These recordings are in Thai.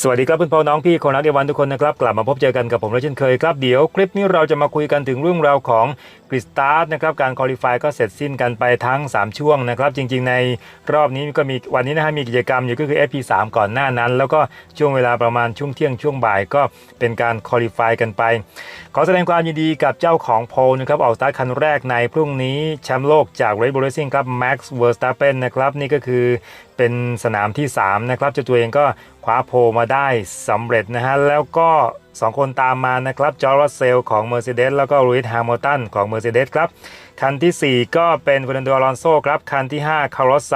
สวัสดีครับเพื่อนพ่อน้องพี่คนรักเดวันทุกคนนะครับ กลับมาพบเจอกันกับผมและเช่นเคยครับ เดี๋ยวคลิปนี้เราจะมาคุยกันถึงเรื่องราวของ กริสตาร์ทนะครับการคอลี่ฟายก็เสร็จสิ้นกันไปทั้ง 3 ช่วงนะครับ จริง ๆ ในรอบนี้ก็มีวันนี้นะฮะมีกิจกรรมอยู่ก็คือ FP3 ก่อนหน้านั้น แล้วก็ช่วงเวลาประมาณช่วงเที่ยงช่วงบ่ายก็เป็นการคอลี่ฟายกันไป ขอแสดงความยินดีกับเจ้าของโพลนะครับออกสตาร์ทคันแรกในพรุ่งนี้แชมป์โลกจาก Red Bull Racing ครับ Max Verstappen นะครับนี่ก็คือเป็นสนามที่ 3 นะครับเจ้าตัวเองก็คว้าโพลมาได้สำเร็จนะฮะแล้วก็2 คนตามมานะครับจอร์จเซลของ Mercedes แล้วก็ลุยส์แฮมิลตันของ Mercedes ครับ คันที่ 4 ก็เป็นเฟรนโดอลอนโซครับ คันที่ 5 คาร์ลอสไซ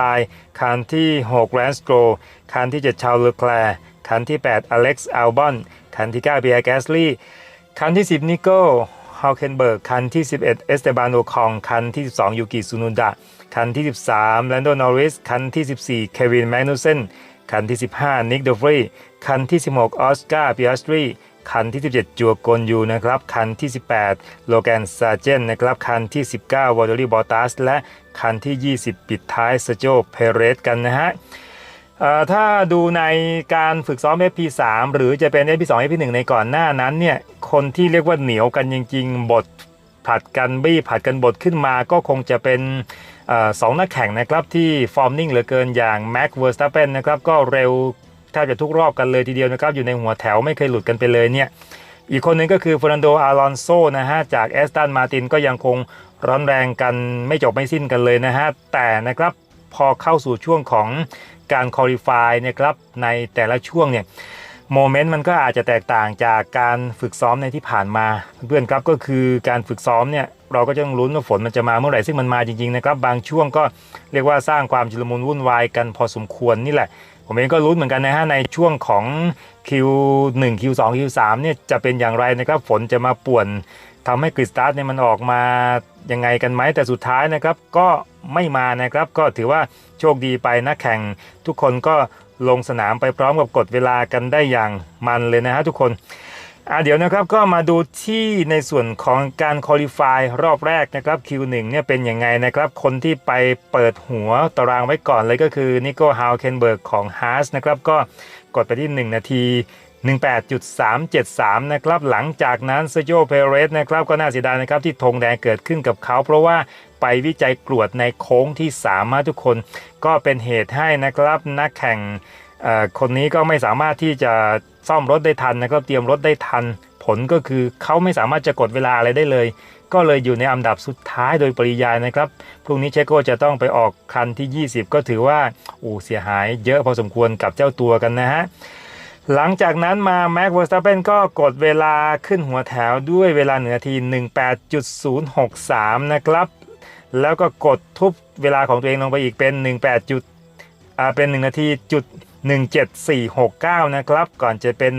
คันที่ 6แรนสโตรคันที่ 7 ชาร์ลเลอแคลร์คันที่ 8 อเล็กซ์อัลบอน คันที่ 9 เบียร์แกสลีคันที่ 10 นิโก้ฮาวเคนเบิร์ก คันที่ 11 เอสเตบานโอคอง คันที่ 12 ยูกิซูนุดะ คันที่ 13แลนโดนอริส คันที่ 14 เควินแมกนูเซน คันที่ 15 นิกเดฟรี คันที่ 16 ออสการ์ปิอัสตรี คันที่ 17 จัวกนยูนะครับคันที่ 18 โลแกนซาเจนนะครับคันที่ 19 วอลเดอรี่บอตัสและคันที่ 20 ปิดท้ายเซโจเพเรสกันนะฮะถ้าดูในการฝึกซ้อม FP3 หรือจะเป็น FP2 FP1 ในก่อนหน้านั้นเนี่ยคนที่เรียกว่าเหนียวกันจริง ๆ บทผัดกันบี้ผัดกันบทขึ้นมาก็คงจะเป็นอสองนักแข่งนะครับที่ฟอร์มนิ่งเหลือเกินอย่างแม็กเวอร์สต p เ e นนะครับก็เร็ว ทบจะทุกรอบกันเลยทีเดียวนะครับ อยู่ในหัวแถวไม่เคยหลุดกันไปเลยเนี่ย อีกคนหนึงก็คือเฟรนันโด อารอนโซนะฮะ จากแอสตันมาตินก็ยังคงร้อนแรงกันไม่จบไม่สิ้นกันเลยนะฮะ แต่นะครับพอเข้าสู่ช่วงของการคอลี่ฟายนะครับในแต่ละช่วงเนี่ยโมเมนต์มันก็อาจจะแตกต่างจากการฝึกซ้อมในที่ผ่านมา เพื่อนครับก็คือการฝึกซ้อมเนี่ยเราก็จะต้องลุ้นว่าฝนมันจะมาเมื่อไหร่ซึ่งมันมาจริงๆนะครับบางช่วงก็เรียกว่าสร้างความชุลมุนวุ่นวายกันพอสมควรนี่แหละ ผมเองก็รู้เหมือนกันนะฮะในช่วงของ Q1 Q2 Q3 เนี่ยจะเป็นอย่างไรนะครับฝนจะมาป่วนทำให้กริสตาร์ทเนี่ยมันออกมายังไงกันไหมแต่สุดท้ายนะครับก็ไม่มานะครับก็ถือว่าโชคดีไปนะแข่งทุกคนก็ลงสนามไปพร้อมกับกดเวลากันได้อย่างมันเลยนะฮะทุกคน อะเดี๋ยวนะครับก็มาดูที่ในส่วนของการคอลี่ฟายรอบแรกนะครับ Q1 เนี่ยเป็นยังไงนะครับ คนที่ไปเปิดหัวตารางไว้ก่อนเลยก็คือนิโก้ฮาวเคนเบิร์กของฮาร์สนะครับ ก็กดไปที่ 1 นาที 18.373 นะครับ หลังจากนั้นเซโจเพเรสนะครับ ก็น่าเสียดายนะครับที่ธงแดงเกิดขึ้นกับเขา เพราะว่าไปวิจัยกรวดในโค้งที่3มาทุกคน ก็เป็นเหตุให้นะครับนักแข่งเอ่อคนนี้ก็ไม่สามารถที่จะ ซ่อมรถได้ทันนะครับเตรียมรถได้ทัน ผลก็คือเขาไม่สามารถจะกดเวลาอะไรได้เลย ก็เลยอยู่ในอันดับสุดท้ายโดยปริยายนะครับพรุ่งนี้เชโกจะต้องไปออกคันที่ 20 ก็ถือว่าโอ้เสียหายเยอะพอสมควรกับเจ้าตัวกันนะฮะหลังจากนั้นมาแม็กเวอร์สต p เ e นก็กดเวลาขึ้นหัวแถวด้วยเวลาเหนือที 18.063 นะครับ แล้วก็กดทุบเวลาของตัวเองลงไปอีกเป็น 18 จุดอ่าเป็น 1 นาทีจุด 17469 นะครับ ก่อนจะเป็น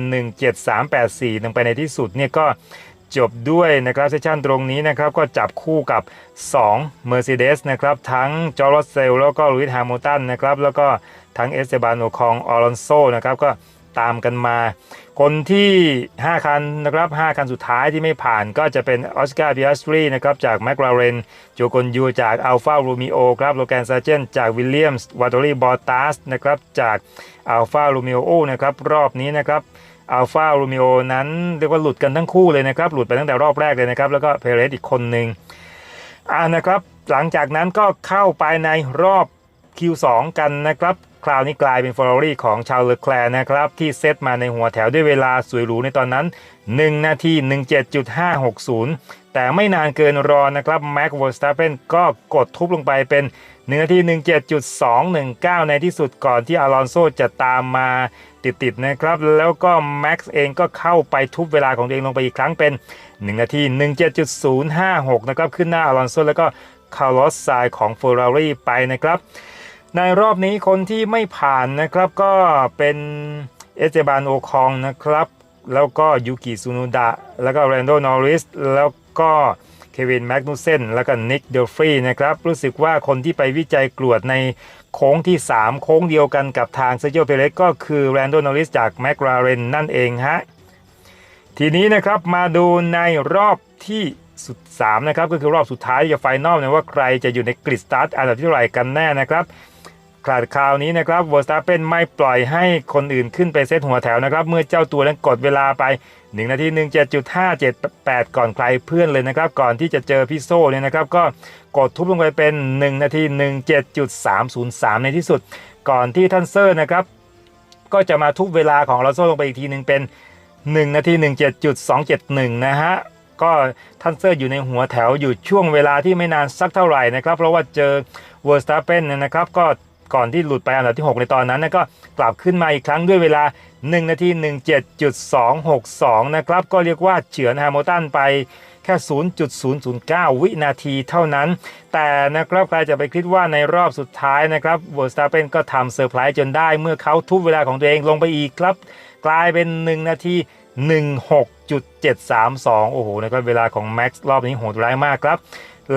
17384 ลงไปในที่สุดเนี่ยก็จบด้วยนะครับเซสชั่นตรงนี้นะครับก็จับคู่กับ 2 Mercedes นะครับ ทั้งจอร์จเซลแล้วก็ลุยส์แฮมิลตันนะครับ แล้วก็ทั้งเอสเตบานโอคองออลอนโซนะครับก็ ตามกันมา คนที่ 5 คันนะครับ 5 คันสุดท้ายที่ไม่ผ่านก็จะเป็นออสการ์ i ิอัสตรีนะครับจากแม l ลาเรนโจกนยูจากอัลฟาโรมิโอครับโลแกนซาเจนจากวิลเลียมส์วาตอรี่บอตัสนะครับจากอัลฟาโรมิโอนะครับรอบนี้นะครับอัลฟาโรมิโอนั้นเรียกว่าหลุดกันทั้งคู่เลยนะครับหลุดไปตั้งแต่รอบแรกเลยนะครับแล้วก็เพเรสอีกคนหนึ่งอ่านะครับหลังจากนั้นก็เข้าไปในรอบ Q2 กันนะครับ คราวนี้กลายเป็นฟอร์รี่ของชาวเลอแคลนะครับ ที่เซตมาในหัวแถวด้วยเวลาสวยหรูในตอนนั้น 1 นาที 17.560 แต่ไม่นานเกินรอนะครับแม็กเวอร์สต p เ e นก็กดทุบลงไปเป็น 1 นาที 17.219 ในที่สุดก่อนที่อลอนโซจะตามมาติดๆนะครับ แล้วก็แม็กซ์เองก็เข้าไปทุบเวลาของตัวเองลงไปอีกครั้งเป็น 1 นาที 17.056 นะครับขึ้นหน้าอลอนโซแล้วก็คาร์ลอสไซของเฟอร์รารี่ไปนะครับ ในรอบนี้คนที่ไม่ผ่านนะครับก็เป็นเอสเจบานโอคองนะครับ แล้วก็ยูกิซูนุดะแล้วก็แรนโดนอริสแล้วก็เควินแมกนูเซนแล้วก็นิกเดลฟรีนะครับ รู้สึกว่าคนที่ไปวิจัยกรวดในโค้งที่ 3 โค้งเดียวกันกับทางเซจิโอเปเรสก็คือแรนโดนอริสจากแมคลาเรนนั่นเองฮะ ทีนี้นะครับมาดูในรอบที่สุด 3 นะครับ ก็คือรอบสุดท้ายที่จะไฟนอลนะว่าใครจะอยู่ในกริดสตาร์ทอันดับที่เท่าไหร่กันแน่นะครับ คราดคราวนี้นะครับวอร์สตาเป็นไม่ปล่อยให้คนอื่นขึ้นไปเซตหัวแถวนะครับ เมื่อเจ้าตัวนั้นกดเวลาไป 1 นาที 17.578 ก่อนใครเพื่อนเลยนะครับ ก่อนที่จะเจอพี่โซ่เนี่ยนะครับ ก็กดทุบลงไปเป็น 1 นาที 17.303 ในที่สุด ก่อนที่ท่านเซอร์นะครับ ก็จะมาทุบเวลาของลอนโซ่ลงไปอีกทีหนึ่งเป็น 1 นาที 17.271 นะฮะก็ท่านเซอร์อยู่ในหัวแถวอยู่ช่วงเวลาที่ไม่นานสักเท่าไหร่นะครับ เพราะว่าเจอเวอร์สตาเปนนะครับ ก็ ก่อนที่หลุดไปอันดับที่ 6 ในตอนนั้นนะก็กลับขึ้นมาอีกครั้งด้วยเวลา 1 นาที 17.262 นะครับ ก็เรียกว่าเฉือนแฮมิลตันไปแค่ 0.009 วินาทีเท่านั้น แต่นะครับใครจะไปคิดว่าในรอบสุดท้ายนะครับเวอร์สตาเปนก็ทำเซอร์ไพรส์จนได้เมื่อเขาทุบเวลาของตัวเองลงไปอีกครับ กลายเป็น 1 นาที16.732 โอ้โหนะครับเวลาของแม็กซ์รอบนี้โหดร้ายมากครับ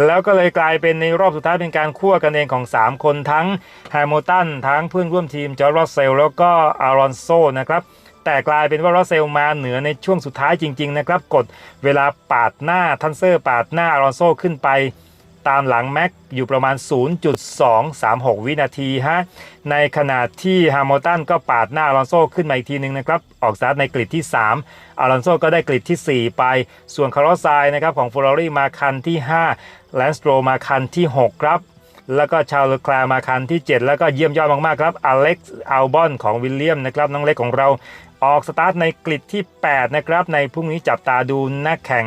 แล้วก็เลยกลายเป็นในรอบสุดท้ายเป็นการคั่วกันเองของ 3 คนทั้งแฮมิลตันทั้งเพื่อนร่วมทีมจอร์จรอสเซลแล้วก็อารอนโซนะครับแต่กลายเป็นว่ารัสเซลมาเหนือในช่วงสุดท้ายจริง ๆ นะครับ กดเวลาปาดหน้าทันเซอร์ปาดหน้าอารอนโซขึ้นไป ตามหลังแม็กอยู่ประมาณ 0.236 วินาทีฮะ ในขณะที่ฮามิลตันก็ปาดหน้าอลอนโซขึ้นมาอีกทีหนึ่งนะครับ ออกสตาร์ทในกริดที่ 3 อลอนโซก็ได้กริดที่ 4 ไป ส่วนคาร์ลอสไซน์นะครับของฟอร์รี่มาคันที่ 5 แลนสโตรมาคันที่ 6 ครับ แล้วก็ชาร์ลคลร์มาคันที่ 7 แล้วก็เยี่ยมยอดมากๆครับอเล็กซ์อัลบอนของวิลเลียมนะครับน้องเล็กของเราออกสตาร์ทในกริดที่ 8 นะครับ ในพรุ่งนี้จับตาดูนักแข่ง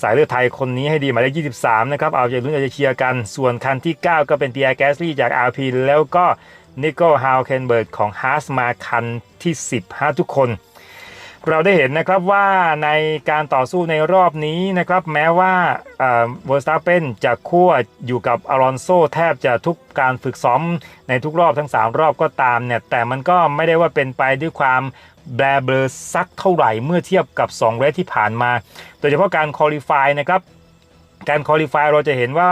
สายเลือดไทยคนนี้ให้ดีหมายเลข23 นะครับ เอาใจลุ้นเอาใจเชียร์กัน ส่วนคันที่ 9 ก็เป็นเปียแกสลี่จาก RP แล้วก็นิโก้ฮาวเคนเบิร์ดของฮาร์สมาคันที่ 10ฮะทุกคน เราได้เห็นนะครับว่าในการต่อสู้ในรอบนี้นะครับแม้ว่าเวอร์สตาเปนจะคั่วอยู่กับอารอนโซแทบจะทุกการฝึกซ้อมในทุกรอบทั้ง 3 รอบก็ตามเนี่ยแต่มันก็ไม่ได้ว่าเป็นไปด้วยความแบลเบอร์สักเท่าไหร่เมื่อเทียบกับ 2 เรสที่ผ่านมา โดยเฉพาะการคอลี่ฟายนะครับการคอลี่ฟายเราจะเห็นว่า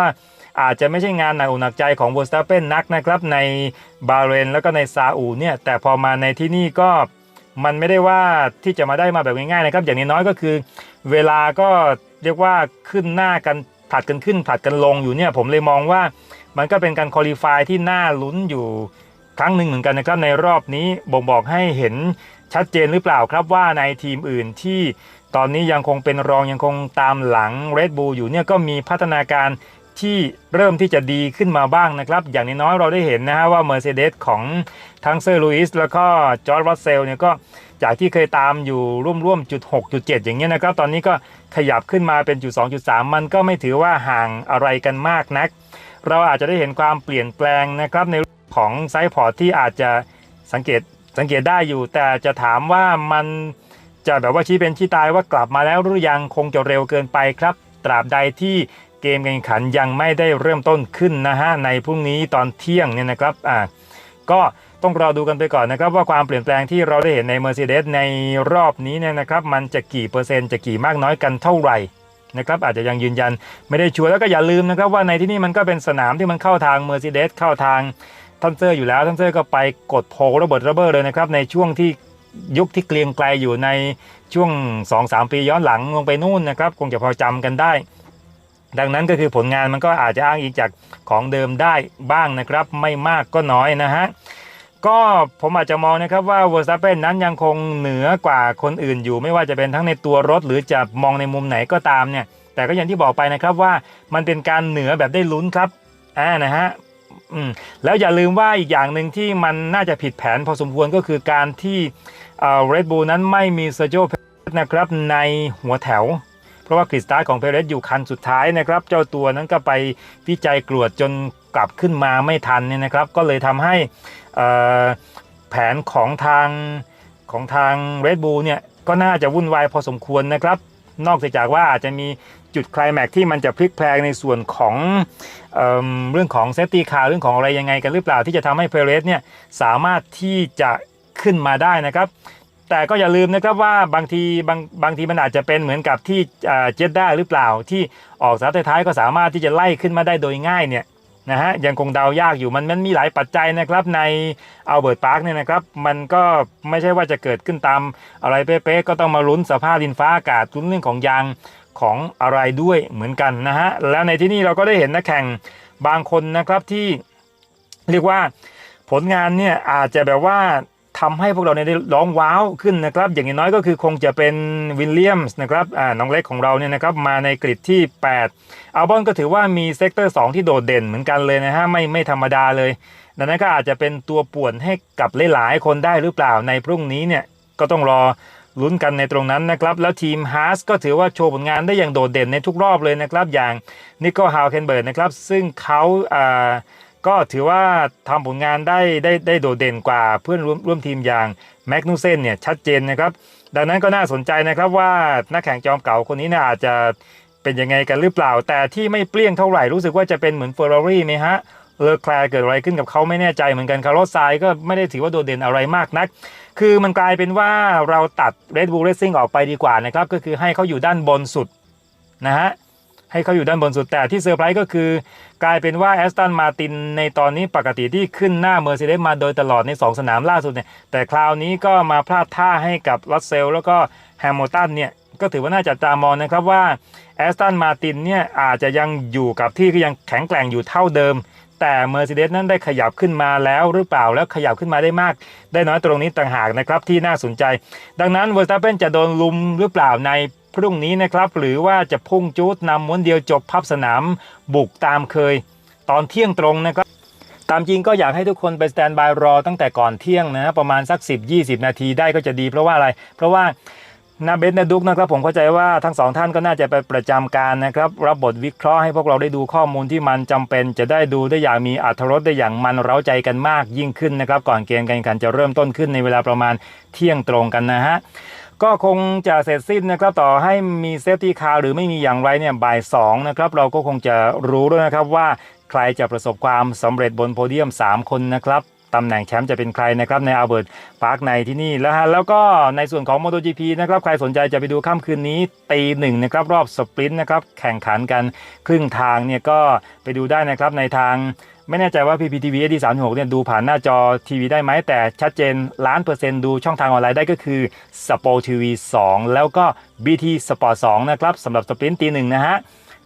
อาจจะไม่ใช่งานหนักอกหนักใจของเวอร์สตาเปนนักนะครับในบาเรนแล้วก็ในซาอุเนี่ยแต่พอมาในที่นี่ก็ มันไม่ได้ว่าที่จะมาได้มาแบบง่ายๆนะครับอย่างน้อยก็คือ เวลาก็เรียกว่าขึ้นหน้ากันผลัดกันขึ้นผลัดกันลงอยู่เนี่ยผมเลยมองว่ามันก็เป็นการคอลี่ฟายที่น่าลุ้นอยู่ครั้งหนึ่งเหมือนกันนะครับในรอบนี้บ่งบอกให้เห็นชัดเจนหรือเปล่าครับว่าในทีมอื่นที่ตอนนี้ยังคงเป็นรองยังคงตามหลัง Red Bull อยู่เนี่ยก็มีพัฒนาการ ที่เริ่มที่จะดีขึ้นมาบ้างนะครับ อย่างน้อยๆเราได้เห็นนะฮะว่า Mercedes ของทั้งเซอร์ลุยส์แล้วก็จอร์จรัสเซลเนี่ยก็จากที่เคยตามอยู่ร่วมๆจุด6จุด7อย่างเงี้ยนะครับ ตอนนี้ก็ขยับขึ้นมาเป็นจุด2จุด3มันก็ไม่ถือว่าห่างอะไรกันมากนัก เราอาจจะได้เห็นความเปลี่ยนแปลงนะครับในของไซส์พอร์ตที่อาจจะสังเกตสังเกตได้อยู่ แต่จะถามว่ามันจะแบบว่าชี้เป็นชี้ตายว่ากลับมาแล้วหรือยังคงจะเร็วเกินไปครับ ตราบใดที่ เกมการแข่งขันยังไม่ได้เริ่มต้นขึ้นนะฮะในพรุ่งนี้ตอนเที่ยงเนี่ยนะครับอ่าก็ต้องรอดูกันไปก่อนนะครับว่าความเปลี่ยนแปลงที่เราได้เห็นใน Mercedes ในรอบนี้เนี่ยนะครับมันจะกี่เปอร์เซ็นต์จะกี่มากน้อยกันเท่าไหร่นะครับอาจจะยังยืนยันไม่ได้ชัวร์แล้วก็อย่าลืมนะครับว่าในที่นี่มันก็เป็นสนามที่มันเข้าทาง Mercedes เข้าทางทันเซอร์อยู่แล้วทันเซอร์ก็ไปกดโพลระเบิดระเบ้อเลยนะครับในช่วงที่ยุคที่เกรียงไกลอยู่ในช่วง 2-3 ปีย้อนหลังลงไปนู่นนะครับคงจะพอจำกันได้ ดังนั้นก็คือผลงานมันก็อาจจะอ้างอิงจากของเดิมได้บ้างนะครับ ไม่มากก็น้อยนะฮะก็ผมอาจจะมองนะครับว่า v e r s t a p p e n นั้นยังคงเหนือกว่าคนอื่นอยู่ ไม่ว่าจะเป็นทั้งในตัวรถหรือจะมองในมุมไหนก็ตามเนี่ย แต่ก็อย่างที่บอกไปนะครับว่ามันเป็นการเหนือแบบได้ลุ้นครับอ่านะฮะอืมแล้วอย่าลืมว่าอีกอย่างหนึ่งที่มันน่าจะผิดแผนพอสมควรก็คือการที่เอ่อ Red Bull นั้นไม่มีเซอร์โจเพนะครับในหัวแถว เพราะว่ากริสตาร์ของเพเรสอยู่คันสุดท้ายนะครับ เจ้าตัวนั้นก็ไปวิจัยกรวดจนกลับขึ้นมาไม่ทันเนี่ยนะครับ ก็เลยทำให้แผนของทางของทาง Red Bull เนี่ยก็น่าจะวุ่นวายพอสมควรนะครับ นอกจากว่าอาจจะมีจุดคลแม็กซ์ที่มันจะพลิกแพลงในส่วนของเอมเรื่องของเซฟตี้คาร์เรื่องของอะไรยังไงกันหรือเปล่าที่จะทำให้เพเรสเนี่ยสามารถที่จะขึ้นมาได้นะครับ แต่ก็อย่าลืมนะครับว่าบางทีบางบางทีมันอาจจะเป็นเหมือนกับที่เจ็ดได้หรือเปล่า ที่ออกสตาร์ทท้ายก็สามารถที่จะไล่ขึ้นมาได้โดยง่ายเนี่ยนะฮะยังคงเดายากอยู่มันมันมีหลายปัจจัยนะครับในอัลเบิร์ตพาร์คเนี่ยนะครับมันก็ไม่ใช่ว่าจะเกิดขึ้นตามอะไรเป๊ะๆก็ต้องมาลุ้นสภาพดินฟ้าอากาศลุ้นเรื่องของยางของอะไรด้วยเหมือนกันนะฮะแล้วในที่นี่เราก็ได้เห็นนักแข่งบางคนนะครับที่เรียกว่าผลงานเนี่ยอาจจะแบบว่า ทำให้พวกเราเนี่ยได้ร้องว้าวขึ้นนะครับ อย่างน้อยก็คือคงจะเป็นวิลเลียมส์นะครับอ่าน้องเล็กของเราเนี่ยนะครับมาในกริดที่ 8 อัลบอนก็ถือว่ามีเซกเตอร์ 2 ที่โดดเด่นเหมือนกันเลยนะฮะไม่ไม่ธรรมดาเลยดังนั้นก็อาจจะเป็นตัวป่วนให้กับหลายๆคนได้หรือเปล่าในพรุ่งนี้เนี่ยก็ต้องรอลุ้นกันในตรงนั้นนะครับ แล้วทีมฮาร์สก็ถือว่าโชว์ผลงานได้อย่างโดดเด่นในทุกรอบเลยนะครับ อย่างนิโคลฮาวเคนเบิร์ดนะครับ ซึ่งเขาอ่า ก็ถือว่าทำผลงานได้ได้ได้โดดเด่นกว่าเพื่อนร่วมร่วมทีมอย่างแมกนูเซนเนี่ยชัดเจนนะครับ ดังนั้นก็น่าสนใจนะครับว่านักแข่งจอมเก่าคนนี้นะอาจจะเป็นยังไงกันหรือเปล่า แต่ที่ไม่เปรี้ยงเท่าไหร่รู้สึกว่าจะเป็นเหมือนเฟอร์รารี่ไหมฮะเลอแคลร์เกิดอะไรขึ้นกับเขาไม่แน่ใจเหมือนกันคาร์ลสไซก็ไม่ได้ถือว่าโดดเด่นอะไรมากนัก คือมันกลายเป็นว่าเราตัด Red Bull Racing ออกไปดีกว่านะครับ ก็คือให้เขาอยู่ด้านบนสุดนะฮะ ให้เขาอยู่ด้านบนสุดแต่ที่เซอร์ไพรส์ก็คือ กลายเป็นว่าแอสตันมาตินในตอนนี้ปกติที่ขึ้นหน้าเมอร์เซเดสมาโดยตลอดใน 2 สนามล่าสุดเนี่ยแต่คราวนี้ก็มาพลาดท่าให้กับลอสเซลแล้วก็แฮมิลตันเนี่ยก็ถือว่าน่าจับตามองนะครับว่าแอสตันมาตินเนี่ยอาจจะยังอยู่กับที่ก็ยังแข็งแกร่งอยู่เท่าเดิม แต่ Mercedes นั้นได้ขยับขึ้นมาแล้วหรือเปล่าแล้วขยับขึ้นมาได้มาก ได้น้อยตรงนี้ต่างหากนะครับที่น่าสนใจ ดังนั้นเวอร์สตัปเปนจะโดนลุมหรือเปล่าใน พรุ่งนี้นะครับ หรือว่าจะพุ่งจูดนำม้วนเดียวจบพับสนามบุกตามเคย ตอนเที่ยงตรงนะครับตามจริงก็อยากให้ทุกคนไปสแตนบายรอตั้งแต่ก่อนเที่ยงนะประมาณสัก 10-20 นาทีได้ก็จะดี เพราะว่าอะไร เพราะว่านาเบสนาดุกนะครับผมเข้าใจว่าทั้งสองท่านก็น่าจะไปประจำการนะครับ รับบทวิเคราะห์ให้พวกเราได้ดูข้อมูลที่มันจำเป็น จะได้ดูได้อย่างมีอรรถรสได้อย่างมันเร้าใจกันมากยิ่งขึ้นนะครับ ก่อนเกมการแข่งขันจะเริ่มต้นขึ้นในเวลาประมาณเที่ยงตรงกันนะฮะ ก็คงจะเสร็จสิ้นนะครับต่อให้มีเซฟตี้คาร์หรือไม่มีอย่างไรเนี่ยบ่าย2นะครับเราก็คงจะรู้ด้วยนะครับว่าใครจะประสบความสำเร็จบนโพเดียม 3 คนนะครับตำแหน่งแชมป์จะเป็นใครนะครับในอัลเบิร์ตพาร์คในที่นี่แล้วฮะแล้วก็ในส่วนของ MotoGP นะครับใครสนใจจะไปดูค่ำคืนนี้ตีหนึ่งนะครับรอบสปรินต์นะครับแข่งขันกันครึ่งทางเนี่ยก็ไปดูได้นะครับในทาง ไม่แน่ใจว่า PPTV HD 36เนี่ยดูผ่านหน้าจอทีวีได้ไหมแต่ชัดเจนล้านเปอร์เซ็นต์ดูช่องทางออนไลน์ได้ก็คือ Sport TV 2 แล้วก็ BT Sport 2 นะครับสำหรับสปรินต์ตีหนึ่งนะฮะ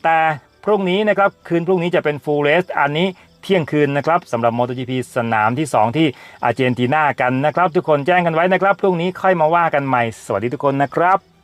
แต่พรุ่งนี้นะครับ คืนพรุ่งนี้จะเป็น Full Race อันนี้เที่ยงคืนนะครับสำหรับ MotoGP สนามที่ 2 ที่อาร์เจนตินากันนะครับ ทุกคนแจ้งกันไว้นะครับ พรุ่งนี้ค่อยมาว่ากันใหม่ สวัสดีทุกคนนะครับ